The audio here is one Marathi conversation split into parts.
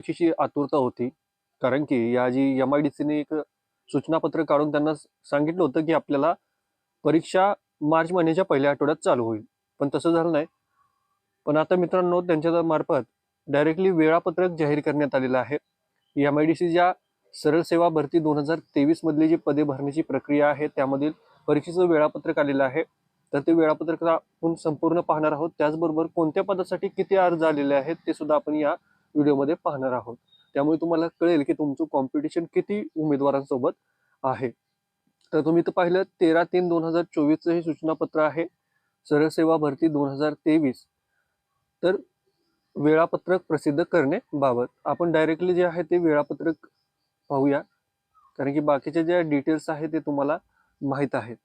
परीक्षेची आतुरता होती. कारण की या जी एम आय डी सीने एक सूचनापत्र काढून त्यांना सांगितलं होतं की आपल्याला परीक्षा मार्च महिन्याच्या पहिल्या आठवड्यात चालू होईल. पण तसं झालं नाही. पण आता मित्रांनो त्यांच्या मार्फत डायरेक्टली वेळापत्रक जाहीर करण्यात आलेलं आहे. एम आय डी सी ज्या सरळ सेवा भरती दोन हजार तेवीस मधली जी पदे भरण्याची प्रक्रिया आहे त्यामधील परीक्षेचं वेळापत्रक आलेलं आहे. तर ते वेळापत्रक आपण संपूर्ण पाहणार आहोत. त्याचबरोबर कोणत्या पदासाठी किती अर्ज आलेले आहेत ते सुद्धा आपण या व्हिडिओमध्ये पाहणार आहोत. त्यामुळे तुम्हाला कळेल की तुमचं कॉम्पिटिशन किती उमेदवारांसोबत आहे. तर तुम्ही तर पाहिलं तेरा तीन दोन हजार चोवीसचं हे सूचनापत्र आहे. सरसेवा भरती दोन हजार तेवीस. तर वेळापत्रक प्रसिद्ध करण्याबाबत आपण डायरेक्टली जे आहे ते वेळापत्रक पाहूया. कारण की बाकीचे जे डिटेल्स आहेत ते तुम्हाला माहीत आहेत.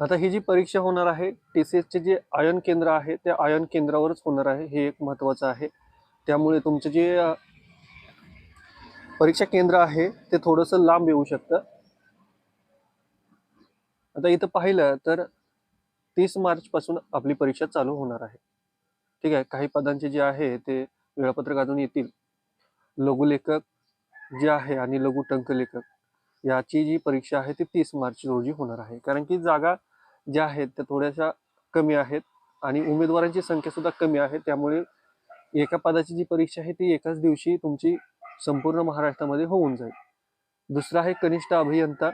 आता ही जी परीक्षा होणार आहे टी सी एसचे जे आयन केंद्र आहे त्या आयन केंद्रावरच होणार आहे हे एक महत्त्वाचं आहे. त्यामुळे तुमचं जे परीक्षा केंद्र आहे ते थोडंसं लांब येऊ शकतं. आता इथं पाहिलं तर तीस मार्चपासून आपली परीक्षा चालू होणार आहे. ठीक आहे काही पदांचे जे आहे ते वेळापत्रक अजून येतील. लघुलेखक जे आहे आणि लघु टंकलेखक याची जी परीक्षा आहे ती तीस मार्च रोजी होणार आहे. कारण की जागा ज्या आहेत त्या थोड्याशा कमी आहेत आणि उमेदवारांची संख्या सुद्धा कमी आहे. त्यामुळे एका पदाची जी परीक्षा आहे ती एकाच दिवशी तुमची संपूर्ण महाराष्ट्रामध्ये होऊन जाईल. दुसरा आहे कनिष्ठ अभियंता.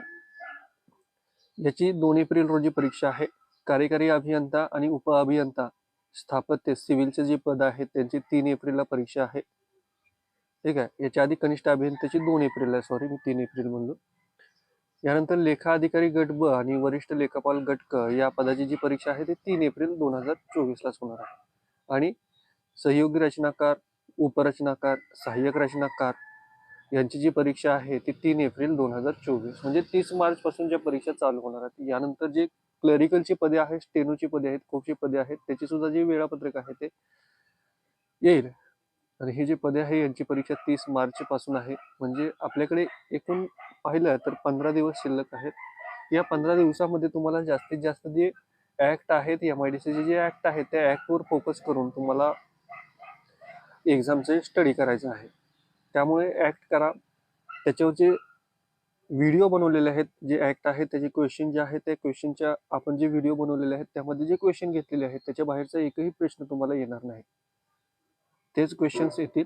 याची दोन एप्रिल रोजी परीक्षा आहे. कार्यकारी अभियंता आणि उप अभियंता स्थापत्य सिव्हिलचे जे पद आहेत त्यांची तीन एप्रिलला परीक्षा आहे. ठीक आहे? याच्या आधी कनिष्ठ अभियंत्याची दोन एप्रिल आहे सॉरी मी तीन एप्रिल म्हणलो. यानंतर लेखा अधिकारी गट ब आणि वरिष्ठ लेखापाल गट क या पदाची जी परीक्षा आहे ती तीन एप्रिल दोन हजार चोवीसलाच होणार आहे. आणि सहयोगी रचनाकार उपरचनाकार सहाय्यक रचनाकार यांची जी परीक्षा आहे ती तीन एप्रिल दोन हजार चोवीस म्हणजे तीस मार्चपासून ज्या परीक्षा चालू होणार आहेत यानंतर जे क्लरिकलची पदे आहेत स्टेनोची पदे आहेत कोपची पदे आहेत त्याची सुद्धा जे वेळापत्रक आहे ते येईल. आणि ही जी पदे आहे यांची परीक्षा तीस मार्चपासून आहे म्हणजे आपल्याकडे एकूण पाहिलं तर पंधरा दिवस शिल्लक आहेत. या पंधरा दिवसामध्ये तुम्हाला जास्तीत जास्त जे ऍक्ट आहेत एम आय डी सीचे जे ऍक्ट आहेत त्या ऍक्टवर फोकस करून तुम्हाला एक्झामचे स्टडी करायचं आहे. त्यामुळे ऍक्ट करा. त्याच्यावर जे व्हिडिओ बनवलेले आहेत जे ऍक्ट आहेत त्याचे क्वेश्चन जे आहेत त्या क्वेश्चनच्या आपण जे व्हिडिओ बनवलेले आहेत त्यामध्ये जे क्वेश्चन घेतलेले आहेत त्याच्या बाहेरचा एकही प्रश्न तुम्हाला येणार नाही. तेच क्वेश्चन्स येतील.